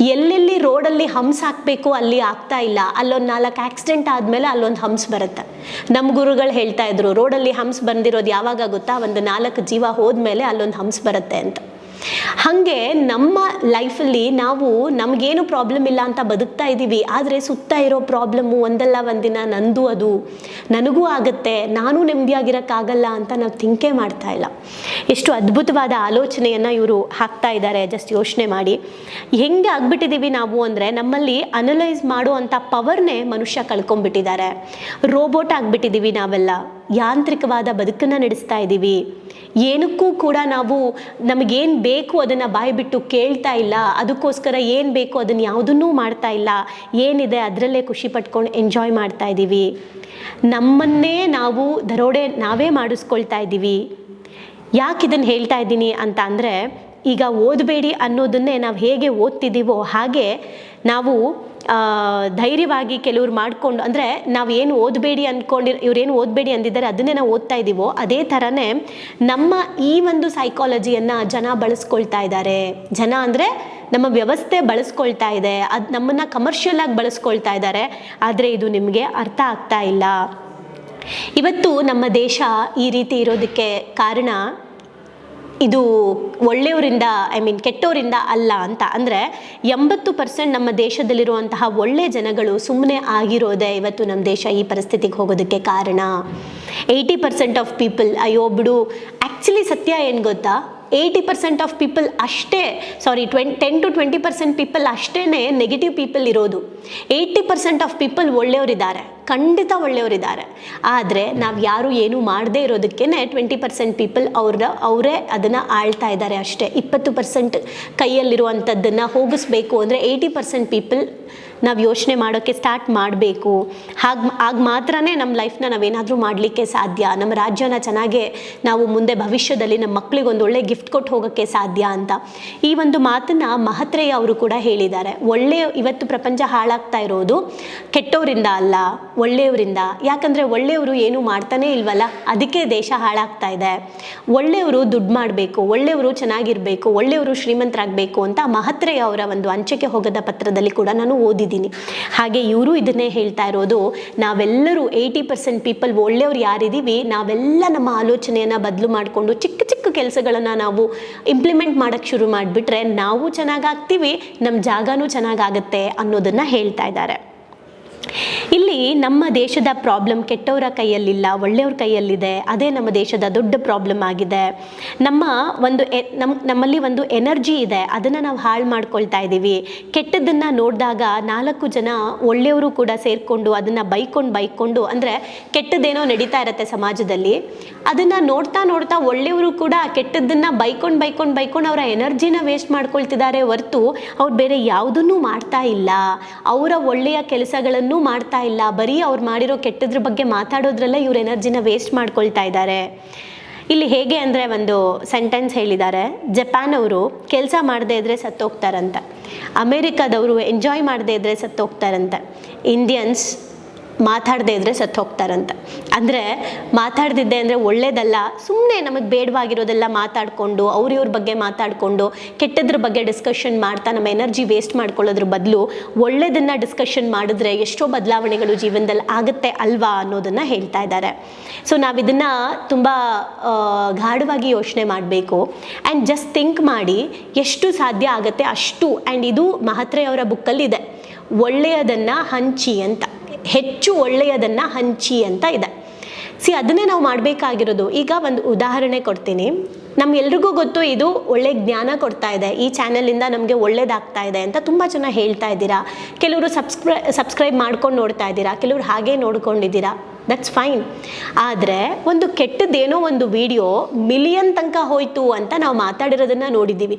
S1: ಎಲ್ಲೆಲ್ಲಿ ರೋಡಲ್ಲಿ ಹಂಸ್ ಹಾಕಬೇಕು ಅಲ್ಲಿ ಆಗ್ತಾ ಇಲ್ಲ. ಅಲ್ಲೊಂದು ನಾಲ್ಕು ಆಕ್ಸಿಡೆಂಟ್ ಆದಮೇಲೆ ಅಲ್ಲೊಂದು ಹಂಸ್ ಬರುತ್ತೆ. ನಮ್ಮ ಗುರುಗಳು ಹೇಳ್ತಾ ಇದ್ರು, ರೋಡಲ್ಲಿ ಹಂಸ್ ಬಂದಿರೋದು ಯಾವಾಗ ಗೊತ್ತಾ? ಒಂದು ನಾಲ್ಕು ಜೀವ ಹೋದ್ಮೇಲೆ ಅಲ್ಲೊಂದು ಹಂಸ್ ಬರುತ್ತೆ ಅಂತ. ಹಾಗೆ ನಮ್ಮ ಲೈಫಲ್ಲಿ ನಾವು ನಮಗೇನು ಪ್ರಾಬ್ಲಮ್ ಇಲ್ಲ ಅಂತ ಬದುಕ್ತಾ ಇದ್ದೀವಿ, ಆದರೆ ಸುತ್ತ ಇರೋ ಪ್ರಾಬ್ಲಮ್ಮು ಒಂದಲ್ಲ ಒಂದಿನ ನಂದು ಅದು. ನನಗೂ ಆಗುತ್ತೆ, ನಾನು ನೆಮ್ಮದಿಯಾಗಿರೋಕ್ಕಾಗಲ್ಲ ಅಂತ ನಾವು ಥಿಂಕೇ ಮಾಡ್ತಾ ಇಲ್ಲ. ಎಷ್ಟು ಅದ್ಭುತವಾದ ಆಲೋಚನೆಯನ್ನು ಇವರು ಹಾಕ್ತಾ ಇದ್ದಾರೆ ಜಸ್ಟ್ ಯೋಚನೆ ಮಾಡಿ. ಹೆಂಗೆ ಆಗ್ಬಿಟ್ಟಿದ್ದೀವಿ ನಾವು ಅಂದರೆ, ನಮ್ಮಲ್ಲಿ ಅನಲೈಸ್ ಮಾಡುವಂಥ ಪವರ್ನೇ ಮನುಷ್ಯ ಕಳ್ಕೊಂಡ್ಬಿಟ್ಟಿದ್ದಾರೆ. ರೋಬೋಟ್ ಆಗಿಬಿಟ್ಟಿದ್ದೀವಿ ನಾವೆಲ್ಲ. ಯಾಂತ್ರಿಕವಾದ ಬದುಕನ್ನು ನಡೆಸ್ತಾ ಇದ್ದೀವಿ ಏನಕ್ಕೂ ಕೂಡ ನಾವು ನಮಗೇನು ಬೇಕು ಅದನ್ನು ಬಾಯಿ ಬಿಟ್ಟು ಕೇಳ್ತಾ ಇಲ್ಲ. ಅದಕ್ಕೋಸ್ಕರ ಏನು ಬೇಕು ಅದನ್ನು ಯಾವುದನ್ನೂ ಮಾಡ್ತಾ ಇಲ್ಲ. ಏನಿದೆ ಅದರಲ್ಲೇ ಖುಷಿ ಪಟ್ಕೊಂಡು ಎಂಜಾಯ್ ಮಾಡ್ತಾ ಇದ್ದೀವಿ ನಮ್ಮನ್ನೇ ನಾವು ದರೋಡೆ ನಾವೇ ಮಾಡಿಸ್ಕೊಳ್ತಾ ಇದ್ದೀವಿ ಯಾಕೆ ಇದನ್ನು ಹೇಳ್ತಾ ಇದ್ದೀನಿ ಅಂತ ಅಂದರೆ, ಈಗ ಓದಬೇಡಿ ಅನ್ನೋದನ್ನೇ ನಾವು ಹೇಗೆ ಓದ್ತಿದ್ದೀವೋ ಹಾಗೆ ನಾವು ಧೈರ್ಯವಾಗಿ ಕೆಲವ್ರು ಮಾಡಿಕೊಂಡು, ಅಂದರೆ ನಾವು ಏನು ಓದಬೇಡಿ ಅಂದ್ಕೊಂಡು ಇವ್ರೇನು ಓದಬೇಡಿ ಅಂದಿದ್ದಾರೆ ಅದನ್ನೇ ನಾವು ಓದ್ತಾ ಇದ್ದೀವೋ ಅದೇ ಥರನೇ ನಮ್ಮ ಈ ಒಂದು ಸೈಕಾಲಜಿಯನ್ನು ಜನ ಬಳಸ್ಕೊಳ್ತಾ ಇದ್ದಾರೆ. ಜನ ಅಂದರೆ ನಮ್ಮ ವ್ಯವಸ್ಥೆ ಬಳಸ್ಕೊಳ್ತಾ ಇದೆ, ಅದು ನಮ್ಮನ್ನು ಕಮರ್ಷಿಯಲ್ ಆಗಿ ಬಳಸ್ಕೊಳ್ತಾ ಇದ್ದಾರೆ, ಆದರೆ ಇದು ನಿಮಗೆ ಅರ್ಥ ಆಗ್ತಾ ಇಲ್ಲ. ಇವತ್ತು ನಮ್ಮ ದೇಶ ಈ ರೀತಿ ಇರೋದಕ್ಕೆ ಕಾರಣ ಇದು ಒಳ್ಳೆಯವರಿಂದ ಐ ಮೀನ್ ಕೆಟ್ಟವರಿಂದ ಅಲ್ಲ ಅಂತ. ಅಂದರೆ ಎಂಬತ್ತು ಪರ್ಸೆಂಟ್ ನಮ್ಮ ದೇಶದಲ್ಲಿರುವಂತಹ ಒಳ್ಳೆ ಜನಗಳು ಸುಮ್ಮನೆ ಆಗಿರೋದೇ ಇವತ್ತು ನಮ್ಮ ದೇಶ ಈ ಪರಿಸ್ಥಿತಿಗೆ ಹೋಗೋದಕ್ಕೆ ಕಾರಣ. ಏಯ್ಟಿ ಪರ್ಸೆಂಟ್ ಆಫ್ ಪೀಪಲ್ ಅಯ್ಯೋ ಬಿಡು. ಆ್ಯಕ್ಚುಲಿ ಸತ್ಯ ಏನು ಗೊತ್ತಾ? ಏಯ್ಟಿ ಪರ್ಸೆಂಟ್ ಆಫ್ ಪೀಪಲ್ ಅಷ್ಟೇ sorry twenty ten to twenty percent people ಅಷ್ಟೇ ನೆಗೆಟಿವ್ ಪೀಪಲ್ ಇರೋದು. ಏಯ್ಟಿ ಪರ್ಸೆಂಟ್ ಆಫ್ ಪೀಪಲ್ ಒಳ್ಳೆಯವರಿದ್ದಾರೆ, ಖಂಡಿತ ಒಳ್ಳೆಯವರಿದ್ದಾರೆ. ಆದರೆ ನಾವು ಯಾರು ಏನು ಮಾಡದೇ ಇರೋದಕ್ಕೇ ಟ್ವೆಂಟಿ ಪರ್ಸೆಂಟ್ ಪೀಪಲ್ ಅವ್ರ ಅವರೇ ಅದನ್ನು ಆಳ್ತಾ ಇದ್ದಾರೆ ಅಷ್ಟೇ. ಇಪ್ಪತ್ತು ಪರ್ಸೆಂಟ್ ಕೈಯಲ್ಲಿರುವಂಥದ್ದನ್ನು ಹೋಗಿಸ್ಬೇಕು ಅಂದರೆ ಏಯ್ಟಿ ಪರ್ಸೆಂಟ್ ಪೀಪಲ್ ನಾವು ಯೋಚನೆ ಮಾಡೋಕ್ಕೆ ಸ್ಟಾರ್ಟ್ ಮಾಡಬೇಕು. ಹಾಗೆ ಆಗ ಮಾತ್ರನೇ ನಮ್ಮ ಲೈಫ್ನ ನಾವೇನಾದರೂ ಮಾಡಲಿಕ್ಕೆ ಸಾಧ್ಯ. ನಮ್ಮ ರಾಜ್ಯನ ಚೆನ್ನಾಗೆ ನಾವು ಮುಂದೆ ಭವಿಷ್ಯದಲ್ಲಿ ನಮ್ಮ ಮಕ್ಕಳಿಗೆ ಒಂದು ಒಳ್ಳೆ ಗಿಫ್ಟ್ ಕೊಟ್ಟು ಹೋಗೋಕ್ಕೆ ಸಾಧ್ಯ ಅಂತ. ಈ ಒಂದು ಮಾತನ್ನು ಮಹತ್ರೆಯ ಅವರು ಕೂಡ ಹೇಳಿದ್ದಾರೆ. ಒಳ್ಳೆಯ ಇವತ್ತು ಪ್ರಪಂಚ ಹಾಳಾಗ್ತಾ ಇರೋದು ಕೆಟ್ಟವರಿಂದ ಅಲ್ಲ, ಒಳ್ಳೆಯವರಿಂದ. ಯಾಕಂದರೆ ಒಳ್ಳೆಯವರು ಏನು ಮಾಡ್ತಾನೇ ಇಲ್ವಲ್ಲ, ಅದಕ್ಕೆ ದೇಶ ಹಾಳಾಗ್ತಾ ಇದೆ. ಒಳ್ಳೆಯವರು ದುಡ್ಡು ಮಾಡಬೇಕು, ಒಳ್ಳೆಯವರು ಚೆನ್ನಾಗಿರಬೇಕು, ಒಳ್ಳೆಯವರು ಶ್ರೀಮಂತರಾಗಬೇಕು ಅಂತ ಮಹತ್ರೆಯ ಅವರ ಒಂದು ಅಂಚೆಗೆ ಹೋಗದ ಪತ್ರದಲ್ಲಿ ಕೂಡ ನಾನು ಓದಿದ್ದೀನಿ. ಹಾಗೆ ಇವರು ಇದನ್ನೇ ಹೇಳ್ತಾ ಇರೋದು, ನಾವೆಲ್ಲರೂ ಏಯ್ಟಿ ಪರ್ಸೆಂಟ್ ಪೀಪಲ್ ಒಳ್ಳೆಯವ್ರು ಯಾರಿದ್ದೀವಿ ನಾವೆಲ್ಲ ನಮ್ಮ ಆಲೋಚನೆಯನ್ನು ಬದಲು ಮಾಡಿಕೊಂಡು ಚಿಕ್ಕ ಚಿಕ್ಕ ಕೆಲಸಗಳನ್ನು ನಾವು ಇಂಪ್ಲಿಮೆಂಟ್ ಮಾಡೋಕ್ಕೆ ಶುರು ಮಾಡಿಬಿಟ್ರೆ ನಾವು ಚೆನ್ನಾಗಾಗ್ತೀವಿ ನಮ್ಮ ಜಾಗನೂ ಚೆನ್ನಾಗಾಗುತ್ತೆ ಅನ್ನೋದನ್ನು ಹೇಳ್ತಾ ಇದ್ದಾರೆ. ಇಲ್ಲಿ ನಮ್ಮ ದೇಶದ ಪ್ರಾಬ್ಲಮ್ ಕೆಟ್ಟವರ ಕೈಯಲ್ಲಿಲ್ಲ, ಒಳ್ಳೆಯವ್ರ ಕೈಯಲ್ಲಿದೆ, ಅದೇ ನಮ್ಮ ದೇಶದ ದೊಡ್ಡ ಪ್ರಾಬ್ಲಮ್ ಆಗಿದೆ. ನಮ್ಮ ಒಂದು ಎ- ನಮ್, ನಮ್ಮಲ್ಲಿ ಒಂದು ಎನರ್ಜಿ ಇದೆ, ಅದನ್ನು ನಾವು ಹಾಳು ಮಾಡ್ಕೊಳ್ತಾ ಇದ್ದೀವಿ. ಕೆಟ್ಟದ್ದನ್ನು ನೋಡಿದಾಗ ನಾಲ್ಕು ಜನ ಒಳ್ಳೆಯವರು ಕೂಡ ಸೇರಿಕೊಂಡು ಅದನ್ನು ಬೈಕೊಂಡು ಬೈಕೊಂಡು, ಅಂದರೆ ಕೆಟ್ಟದ್ದೇನೋ ನಡೀತಾ ಇರುತ್ತೆ ಸಮಾಜದಲ್ಲಿ. ಅದನ್ನು ನೋಡ್ತಾ ನೋಡ್ತಾ ಒಳ್ಳೆಯವರು ಕೂಡ ಕೆಟ್ಟದ್ದನ್ನು ಬೈಕೊಂಡು ಬೈಕೊಂಡು ಬೈಕೊಂಡು ಅವರ ಎನರ್ಜಿನ ವೇಸ್ಟ್ ಮಾಡ್ಕೊಳ್ತಿದ್ದಾರೆ ಹೊರತು ಅವ್ರು ಬೇರೆ ಯಾವುದನ್ನೂ ಮಾಡ್ತಾ ಇಲ್ಲ. ಅವರ ಒಳ್ಳೆಯ ಕೆಲಸಗಳನ್ನು ಮಾಡ್ತಾ ಇಲ್ಲ, ಬರೀ ಅವ್ರು ಮಾಡಿರೋ ಕೆಟ್ಟದ್ರ ಬಗ್ಗೆ ಮಾತಾಡೋದ್ರಲ್ಲೇ ಇವ್ರ ಎನರ್ಜಿನ ವೇಸ್ಟ್ ಮಾಡ್ಕೊಳ್ತಾ ಇದ್ದಾರೆ. ಇಲ್ಲಿ ಹೇಗೆ ಅಂದರೆ ಒಂದು ಸೆಂಟೆನ್ಸ್ ಹೇಳಿದ್ದಾರೆ, ಜಪಾನ್ ಅವರು ಕೆಲಸ ಮಾಡದೇ ಇದ್ರೆ ಸತ್ತೋಗ್ತಾರಂತೆ. ಅಮೇರಿಕಾದವರು ಎಂಜಾಯ್ ಮಾಡದೇ ಇದ್ರೆ ಸತ್ತೋಗ್ತಾರಂತೆ. ಇಂಡಿಯನ್ಸ್ ಮಾತಾಡದೇ ಇದ್ರೆ ಸತ್ತು ಹೋಗ್ತಾರಂತ. ಅಂದರೆ ಮಾತಾಡ್ದಿದ್ದೆ ಅಂದರೆ ಒಳ್ಳೇದಲ್ಲ ಸುಮ್ಮನೆ ನಮಗೆ ಬೇಡವಾಗಿರೋದೆಲ್ಲ ಮಾತಾಡಿಕೊಂಡು ಅವ್ರಿವ್ರ ಬಗ್ಗೆ ಮಾತಾಡಿಕೊಂಡು, ಕೆಟ್ಟದ್ರ ಬಗ್ಗೆ ಡಿಸ್ಕಷನ್ ಮಾಡ್ತಾ ನಮ್ಮ ಎನರ್ಜಿ ವೇಸ್ಟ್ ಮಾಡ್ಕೊಳ್ಳೋದ್ರ ಬದಲು ಒಳ್ಳೇದನ್ನು ಡಿಸ್ಕಷನ್ ಮಾಡಿದ್ರೆ ಎಷ್ಟೋ ಬದಲಾವಣೆಗಳು ಜೀವನದಲ್ಲಿ ಆಗುತ್ತೆ ಅಲ್ವಾ ಅನ್ನೋದನ್ನು ಹೇಳ್ತಾ ಇದ್ದಾರೆ. ಸೊ ನಾವು ಇದನ್ನು ತುಂಬ ಗಾಢವಾಗಿ ಯೋಚನೆ ಮಾಡಬೇಕು. ಆ್ಯಂಡ್ ಜಸ್ಟ್ ಥಿಂಕ್ ಮಾಡಿ ಎಷ್ಟು ಸಾಧ್ಯ ಆಗುತ್ತೆ ಅಷ್ಟು ಆ್ಯಂಡ್ ಇದು ಮಹತ್ರೆಯವರ ಬುಕ್ಕಲ್ಲಿದೆ ಒಳ್ಳೆಯದನ್ನು ಹಂಚಿ ಅಂತ. ಹೆಚ್ಚು ಒಳ್ಳೆಯದನ್ನು ಹಂಚಿ ಅಂತ ಇದೆ. ಸಿ ಅದನ್ನೇ ನಾವು ಮಾಡಬೇಕಾಗಿರೋದು. ಈಗ ಒಂದು ಉದಾಹರಣೆ ಕೊಡ್ತೀನಿ. ನಮ್ಗೆಲ್ರಿಗೂ ಗೊತ್ತು ಇದು ಒಳ್ಳೆ ಜ್ಞಾನ ಕೊಡ್ತಾ ಇದೆ. ಈ ಚಾನಲಿಂದ ನಮಗೆ ಒಳ್ಳೇದಾಗ್ತಾ ಇದೆ ಅಂತ ತುಂಬ ಜನ ಹೇಳ್ತಾ ಇದ್ದೀರಾ. ಕೆಲವರು ಸಬ್ಸ್ಕ್ರೈ ಸಬ್ಸ್ಕ್ರೈಬ್ ಮಾಡ್ಕೊಂಡು ನೋಡ್ತಾ ಇದ್ದೀರಾ. ಕೆಲವರು ಹಾಗೆ ನೋಡ್ಕೊಂಡಿದ್ದೀರಾ. ದಟ್ಸ್ ಫೈನ್ ಆದರೆ ಒಂದು ಕೆಟ್ಟದ್ದೇನೋ ಒಂದು ವಿಡಿಯೋ ಮಿಲಿಯನ್ ತನಕ ಹೋಯಿತು ಅಂತ ನಾವು ಮಾತಾಡಿರೋದನ್ನು ನೋಡಿದ್ದೀವಿ.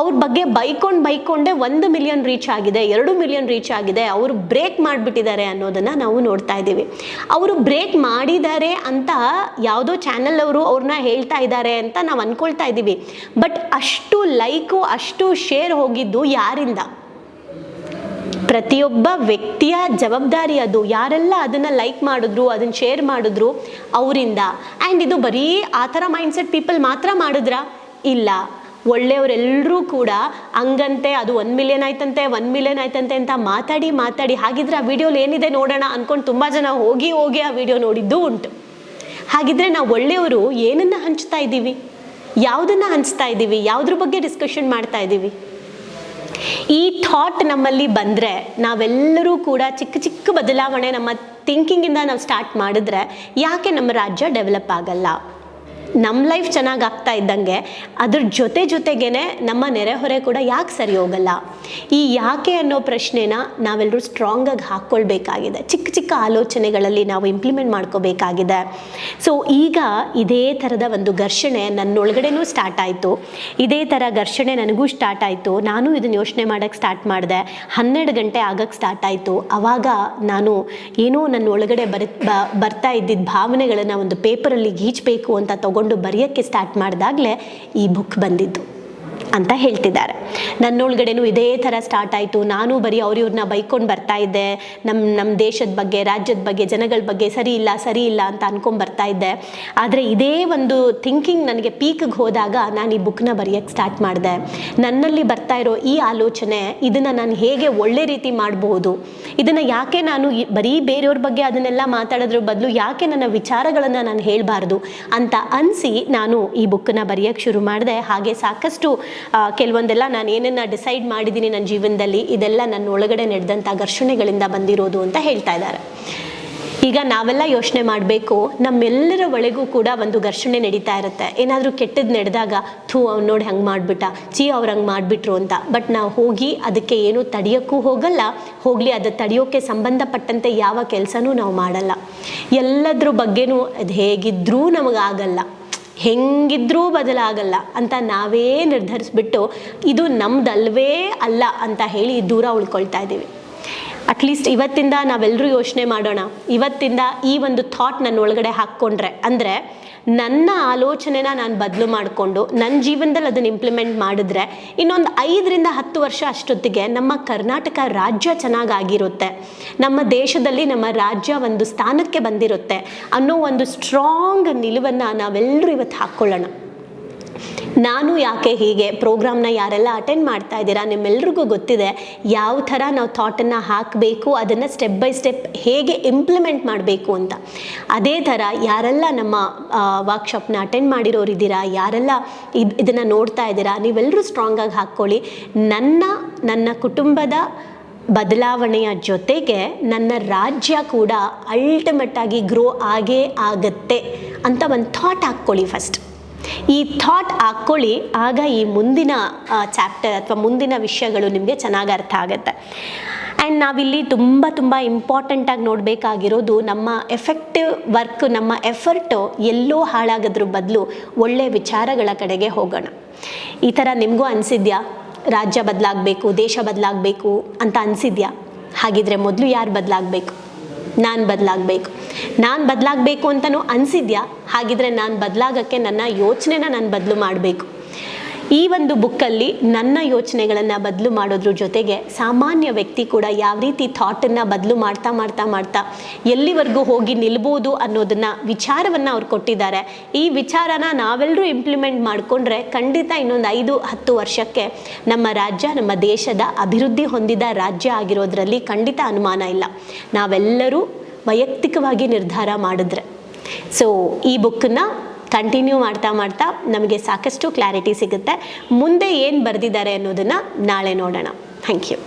S1: ಅವ್ರ ಬಗ್ಗೆ ಬೈಕೊಂಡು ಬೈಕೊಂಡೆ ಒಂದು ಮಿಲಿಯನ್ ರೀಚ್ ಆಗಿದೆ, ಎರಡು ಮಿಲಿಯನ್ ರೀಚ್ ಆಗಿದೆ, ಅವರು ಬ್ರೇಕ್ ಮಾಡಿಬಿಟ್ಟಿದ್ದಾರೆ ಅನ್ನೋದನ್ನು ನಾವು ನೋಡ್ತಾ ಇದ್ದೀವಿ. ಅವರು ಬ್ರೇಕ್ ಮಾಡಿದ್ದಾರೆ ಅಂತ ಯಾವುದೋ ಚಾನಲ್ ಅವರು ಅವ್ರನ್ನ ಹೇಳ್ತಾ ಇದ್ದಾರೆ ಅಂತ ನಾವು ಅಂದ್ಕೊಳ್ತಾ ಇದ್ದೀವಿ. ಬಟ್ ಅಷ್ಟು ಲೈಕು ಅಷ್ಟು ಶೇರ್ ಹೋಗಿದ್ದು ಯಾರಿಂದ? ಪ್ರತಿಯೊಬ್ಬ ವ್ಯಕ್ತಿಯ ಜವಾಬ್ದಾರಿ ಅದು. ಯಾರೆಲ್ಲ ಅದನ್ನು ಲೈಕ್ ಮಾಡಿದ್ರು, ಅದನ್ನು ಶೇರ್ ಮಾಡಿದ್ರು, ಅವರಿಂದ. ಆ್ಯಂಡ್ ಇದು ಬರೀ ಆ ಥರ ಮೈಂಡ್ಸೆಟ್ ಪೀಪಲ್ ಮಾತ್ರ ಮಾಡಿದ್ರಾ? ಇಲ್ಲ. ಒಳ್ಳೆಯವರೆಲ್ಲರೂ ಕೂಡ ಹಂಗಂತೆ, ಅದು ಒನ್ ಮಿಲಿಯನ್ ಆಯ್ತಂತೆ ಒನ್ ಮಿಲಿಯನ್ ಆಯ್ತಂತೆ ಅಂತ ಮಾತಾಡಿ ಮಾತಾಡಿ, ಹಾಗಿದ್ರೆ ಆ ವಿಡಿಯೋಲಿ ಏನಿದೆ ನೋಡೋಣ ಅಂದ್ಕೊಂಡು ತುಂಬ ಜನ ಹೋಗಿ ಹೋಗಿ ಆ ವಿಡಿಯೋ ನೋಡಿದ್ದು ಉಂಟು. ಹಾಗಿದ್ರೆ ನಾವು ಒಳ್ಳೆಯವರು ಏನನ್ನು ಹಂಚ್ತಾ ಇದ್ದೀವಿ ಯಾವುದನ್ನು ಹಂಚ್ತಾ ಇದ್ದೀವಿ ಯಾವುದ್ರ ಬಗ್ಗೆ ಡಿಸ್ಕಷನ್ ಮಾಡ್ತಾ ಇದ್ದೀವಿ ಈ ಥಾಟ್ ನಮ್ಮಲ್ಲಿ ಬಂದರೆ ನಾವೆಲ್ಲರೂ ಕೂಡ ಚಿಕ್ಕ ಚಿಕ್ಕ ಬದಲಾವಣೆ ನಮ್ಮ ಥಿಂಕಿಂಗಿಂದ ನಾವು ಸ್ಟಾರ್ಟ್ ಮಾಡಿದ್ರೆ ಯಾಕೆ ನಮ್ಮ ರಾಜ್ಯ ಡೆವಲಪ್ ಆಗಲ್ಲ? ನಮ್ಮ ಲೈಫ್ ಚೆನ್ನಾಗಿ ಆಗ್ತಾ ಇದ್ದಂಗೆ, ಅದ್ರ ಜೊತೆ ಜೊತೆಗೇ ನಮ್ಮ ನೆರೆಹೊರೆ ಕೂಡ ಯಾಕೆ ಸರಿ ಹೋಗಲ್ಲ? ಈ ಯಾಕೆ ಅನ್ನೋ ಪ್ರಶ್ನೆನ ನಾವೆಲ್ಲರೂ ಸ್ಟ್ರಾಂಗಾಗಿ ಹಾಕ್ಕೊಳ್ಬೇಕಾಗಿದೆ. ಚಿಕ್ಕ ಚಿಕ್ಕ ಆಲೋಚನೆಗಳಲ್ಲಿ ನಾವು ಇಂಪ್ಲಿಮೆಂಟ್ ಮಾಡ್ಕೋಬೇಕಾಗಿದೆ. ಸೊ ಈಗ ಇದೇ ಥರದ ಒಂದು ಘರ್ಷಣೆ ನನ್ನೊಳಗಡೆನೂ ಸ್ಟಾರ್ಟ್ ಆಯಿತು. ಇದೇ ಥರ ಘರ್ಷಣೆ ನನಗೂ ಸ್ಟಾರ್ಟ್ ಆಯಿತು. ನಾನು ಇದನ್ನು ಯೋಚನೆ ಮಾಡೋಕ್ಕೆ ಸ್ಟಾರ್ಟ್ ಮಾಡಿದೆ. ಹನ್ನೆರಡು ಗಂಟೆ ಆಗೋಕ್ಕೆ ಸ್ಟಾರ್ಟ್ ಆಯಿತು. ಆವಾಗ ನಾನು ಏನೋ ನನ್ನ ಒಳಗಡೆ ಬರ್ತಾ ಇದ್ದಿದ್ದ ಭಾವನೆಗಳನ್ನು ಒಂದು ಪೇಪರಲ್ಲಿ ಗೀಚಬೇಕು ಅಂತ ತಗೊಂಡು ಬರೆಯೋಕ್ಕೆ ಸ್ಟಾರ್ಟ್ ಮಾಡಿದಾಗಲೇ ಈ ಬುಕ್ ಬಂದಿದ್ದು. ಅಂತ ಹೇಳ್ತಿದ್ದಾರೆ. ನನ್ನೊಳಗಡೆನೂ ಇದೇ ಥರ ಸ್ಟಾರ್ಟ್ ಆಯಿತು. ನಾನು ಬರೀ ಅವ್ರಿವ್ರನ್ನ ಬೈಕೊಂಡು ಬರ್ತಾ ಇದ್ದೆ. ನಮ್ಮ ನಮ್ಮ ದೇಶದ ಬಗ್ಗೆ, ರಾಜ್ಯದ ಬಗ್ಗೆ, ಜನಗಳ ಬಗ್ಗೆ ಸರಿ ಇಲ್ಲ ಸರಿ ಇಲ್ಲ ಅಂತ ಅನ್ಕೊಂಡ್ ಬರ್ತಾ ಇದ್ದೆ. ಆದರೆ ಇದೇ ಒಂದು ಥಿಂಕಿಂಗ್ ನನಗೆ ಪೀಕ್ಗೆ ಹೋದಾಗ ನಾನು ಈ ಬುಕ್ನ ಬರೆಯೋಕ್ಕೆ ಸ್ಟಾರ್ಟ್ ಮಾಡಿದೆ. ನನ್ನಲ್ಲಿ ಬರ್ತಾ ಇರೋ ಈ ಆಲೋಚನೆ, ಇದನ್ನು ನಾನು ಹೇಗೆ ಒಳ್ಳೆ ರೀತಿ ಮಾಡಬಹುದು ಇದನ್ನು ಯಾಕೆ ನಾನು ಬರೀ ಬೇರೆಯವ್ರ ಬಗ್ಗೆ ಅದನ್ನೆಲ್ಲ ಮಾತಾಡೋದ್ರ ಬದಲು ಯಾಕೆ ನನ್ನ ವಿಚಾರಗಳನ್ನು ನಾನು ಹೇಳಬಾರ್ದು ಅಂತ ಅನಿಸಿ ನಾನು ಈ ಬುಕ್ಕನ್ನ ಬರೆಯೋಕ್ಕೆ ಶುರು ಮಾಡಿದೆ. ಹಾಗೆ ಸಾಕಷ್ಟು ಕೆಲವೊಂದೆಲ್ಲ ನಾನು ಏನನ್ನ ಡಿಸೈಡ್ ಮಾಡಿದ್ದೀನಿ ನನ್ನ ಜೀವನದಲ್ಲಿ, ಇದೆಲ್ಲ ನನ್ನ ಒಳಗಡೆ ನಡೆದಂಥ ಘರ್ಷಣೆಗಳಿಂದ ಬಂದಿರೋದು ಅಂತ ಹೇಳ್ತಾ ಇದ್ದಾರೆ. ಈಗ ನಾವೆಲ್ಲ ಯೋಚನೆ ಮಾಡಬೇಕು, ನಮ್ಮೆಲ್ಲರ ಒಳಗೂ ಕೂಡ ಒಂದು ಘರ್ಷಣೆ ನಡೀತಾ ಇರುತ್ತೆ. ಏನಾದರೂ ಕೆಟ್ಟದ್ದು ನಡೆದಾಗ, ಥೂ, ಅವ್ನು ನೋಡಿ ಹಂಗೆ ಮಾಡಿಬಿಟ್ಟ ಚೀ ಅವ್ರು ಹಂಗೆ ಮಾಡಿಬಿಟ್ರು ಅಂತ. ಬಟ್ ನಾವು ಹೋಗಿ ಅದಕ್ಕೆ ಏನೂ ತಡೆಯೋಕ್ಕೂ ಹೋಗಲ್ಲ. ಹೋಗಲಿ, ಅದು ತಡೆಯೋಕ್ಕೆ ಸಂಬಂಧಪಟ್ಟಂತೆ ಯಾವ ಕೆಲಸನೂ ನಾವು ಮಾಡಲ್ಲ. ಎಲ್ಲದ್ರ ಬಗ್ಗೆನೂ ಅದು ಹೇಗಿದ್ರೂ ನಮಗಾಗಲ್ಲ ಹೆಂಗಿದ್ರೂ ಬದಲಾಗಲ್ಲ ಅಂತ ನಾವೇ ನಿರ್ಧರಿಸ್ಬಿಟ್ಟು ಇದು ನಮ್ದಲ್ವೇ ಅಲ್ಲ ಅಂತ ಹೇಳಿ ದೂರ ಉಳ್ಕೊಳ್ತಾ ಇದ್ದೀವಿ. ಅಟ್ಲೀಸ್ಟ್ ಇವತ್ತಿಂದ ನಾವೆಲ್ಲರೂ ಯೋಚನೆ ಮಾಡೋಣ. ಇವತ್ತಿಂದ ಈ ಒಂದು ಥಾಟ್ ನನ್ನ ಒಳಗಡೆ ಹಾಕ್ಕೊಂಡ್ರೆ. ಅಂದರೆ ನನ್ನ ಆಲೋಚನೆನ ನಾನು ಬದಲು ಮಾಡಿಕೊಂಡು ನನ್ನ ಜೀವನದಲ್ಲಿ ಅದನ್ನು ಇಂಪ್ಲಿಮೆಂಟ್ ಮಾಡಿದ್ರೆ ಇನ್ನೊಂದು ಐದರಿಂದ ಹತ್ತು ವರ್ಷ ಅಷ್ಟೊತ್ತಿಗೆ ನಮ್ಮ ಕರ್ನಾಟಕ ರಾಜ್ಯ ಚೆನ್ನಾಗಾಗಿರುತ್ತೆ. ನಮ್ಮ ದೇಶದಲ್ಲಿ ನಮ್ಮ ರಾಜ್ಯ ಒಂದು ಸ್ಥಾನಕ್ಕೆ ಬಂದಿರುತ್ತೆ ಅನ್ನೋ ಒಂದು ಸ್ಟ್ರಾಂಗ್ ನಿಲುವನ್ನು ನಾವೆಲ್ಲರೂ ಇವತ್ತು ಹಾಕ್ಕೊಳ್ಳೋಣ. ನಾನು ಯಾಕೆ ಹೀಗೆ? ಪ್ರೋಗ್ರಾಮ್ನ ಯಾರೆಲ್ಲ ಅಟೆಂಡ್ ಮಾಡ್ತಾ ಇದ್ದೀರಾ? ನಿಮ್ಮೆಲ್ರಿಗೂ ಗೊತ್ತಿದೆ, ಯಾವ ಥರ ನಾವು ಥಾಟನ್ನು ಹಾಕಬೇಕು, ಅದನ್ನು ಸ್ಟೆಪ್ ಬೈ ಸ್ಟೆಪ್ ಹೇಗೆ ಇಂಪ್ಲಿಮೆಂಟ್ ಮಾಡಬೇಕು ಅಂತ. ಅದೇ ಥರ ಯಾರೆಲ್ಲ ನಮ್ಮ ವರ್ಕ್ಶಾಪ್ನ ಅಟೆಂಡ್ ಮಾಡಿರೋರು ಇದ್ದೀರಾ? ಯಾರೆಲ್ಲ ಇದು, ಇದನ್ನು ನೋಡ್ತಾ ಇದ್ದೀರಾ? ನೀವೆಲ್ಲರೂ ಸ್ಟ್ರಾಂಗಾಗಿ ಹಾಕ್ಕೊಳ್ಳಿ. ನನ್ನ ನನ್ನ ಕುಟುಂಬದ ಬದಲಾವಣೆಯ ಜೊತೆಗೆ ನನ್ನ ರಾಜ್ಯ ಕೂಡ ಅಲ್ಟಿಮೇಟ್ ಆಗಿ ಗ್ರೋ ಆಗೇ ಆಗತ್ತೆ ಅಂತ ಒಂದು ಥಾಟ್ ಹಾಕ್ಕೊಳ್ಳಿ ಫಸ್ಟ್ ಈ ಥಾಟ್ ಹಾಕ್ಕೊಳ್ಳಿ, ಆಗ ಈ ಮುಂದಿನ ಚಾಪ್ಟರ್ ಅಥವಾ ಮುಂದಿನ ವಿಷಯಗಳು ನಿಮಗೆ ಚೆನ್ನಾಗಿ ಅರ್ಥ ಆಗುತ್ತೆ. ಆ್ಯಂಡ್ ನಾವಿಲ್ಲಿ ತುಂಬ ತುಂಬ ಇಂಪಾರ್ಟೆಂಟಾಗಿ ನೋಡಬೇಕಾಗಿರೋದು ನಮ್ಮ ಎಫೆಕ್ಟಿವ್ ವರ್ಕ್, ನಮ್ಮ ಎಫರ್ಟು ಎಲ್ಲೋ ಹಾಳಾಗೋದ್ರ ಬದಲು ಒಳ್ಳೆಯ ವಿಚಾರಗಳ ಕಡೆಗೆ ಹೋಗೋಣ. ಈ ಥರ ನಿಮಗೂ ಅನಿಸಿದ್ಯಾ? ರಾಜ್ಯ ಬದಲಾಗಬೇಕು, ದೇಶ ಬದಲಾಗಬೇಕು ಅಂತ ಅನಿಸಿದ್ಯಾ? ಹಾಗಿದ್ರೆ ಮೊದಲು ಯಾರು ಬದಲಾಗಬೇಕು? ನಾನು ಬದಲಾಗಬೇಕು. ನಾನು ಬದಲಾಗಬೇಕು ಅಂತಲೂ ಅನಿಸಿದ್ಯಾ? ಹಾಗಿದ್ರೆ ನಾನು ಬದಲಾಗಕ್ಕೆ ನನ್ನ ಯೋಚನೆನ ನಾನು ಬದಲು ಮಾಡಬೇಕು. ಈ ಒಂದು ಬುಕ್ಕಲ್ಲಿ ನನ್ನ ಯೋಚನೆಗಳನ್ನು ಬದಲು ಮಾಡೋದ್ರ ಜೊತೆಗೆ ಸಾಮಾನ್ಯ ವ್ಯಕ್ತಿ ಕೂಡ ಯಾವ ರೀತಿ ಥಾಟನ್ನು ಬದಲು ಮಾಡ್ತಾ ಮಾಡ್ತಾ ಮಾಡ್ತಾ ಎಲ್ಲಿವರೆಗೂ ಹೋಗಿ ನಿಲ್ಬೋದು ಅನ್ನೋದನ್ನು ವಿಚಾರವನ್ನು ಅವ್ರು ಕೊಟ್ಟಿದ್ದಾರೆ. ಈ ವಿಚಾರನ ನಾವೆಲ್ಲರೂ ಇಂಪ್ಲಿಮೆಂಟ್ ಮಾಡಿಕೊಂಡ್ರೆ ಖಂಡಿತ ಇನ್ನೊಂದು ಐದು, ಹತ್ತು ವರ್ಷಕ್ಕೆ ನಮ್ಮ ರಾಜ್ಯ, ನಮ್ಮ ದೇಶದ ಅಭಿವೃದ್ಧಿ ಹೊಂದಿದ ರಾಜ್ಯ ಆಗಿರೋದ್ರಲ್ಲಿ ಖಂಡಿತ ಅನುಮಾನ ಇಲ್ಲ. ನಾವೆಲ್ಲರೂ ವೈಯಕ್ತಿಕವಾಗಿ ನಿರ್ಧಾರ ಮಾಡಿದ್ರೆ. ಸೊ ಈ ಬುಕ್ಕನ್ನ ಕಂಟಿನ್ಯೂ ಮಾಡ್ತಾ ಮಾಡ್ತಾ ನಮಗೆ ಸಾಕಷ್ಟು ಕ್ಲಾರಿಟಿ ಸಿಗುತ್ತೆ. ಮುಂದೆ ಏನು ಬರೆದಿದ್ದಾರೆ ಅನ್ನೋದನ್ನು ನಾಳೆ ನೋಡೋಣ. Thank you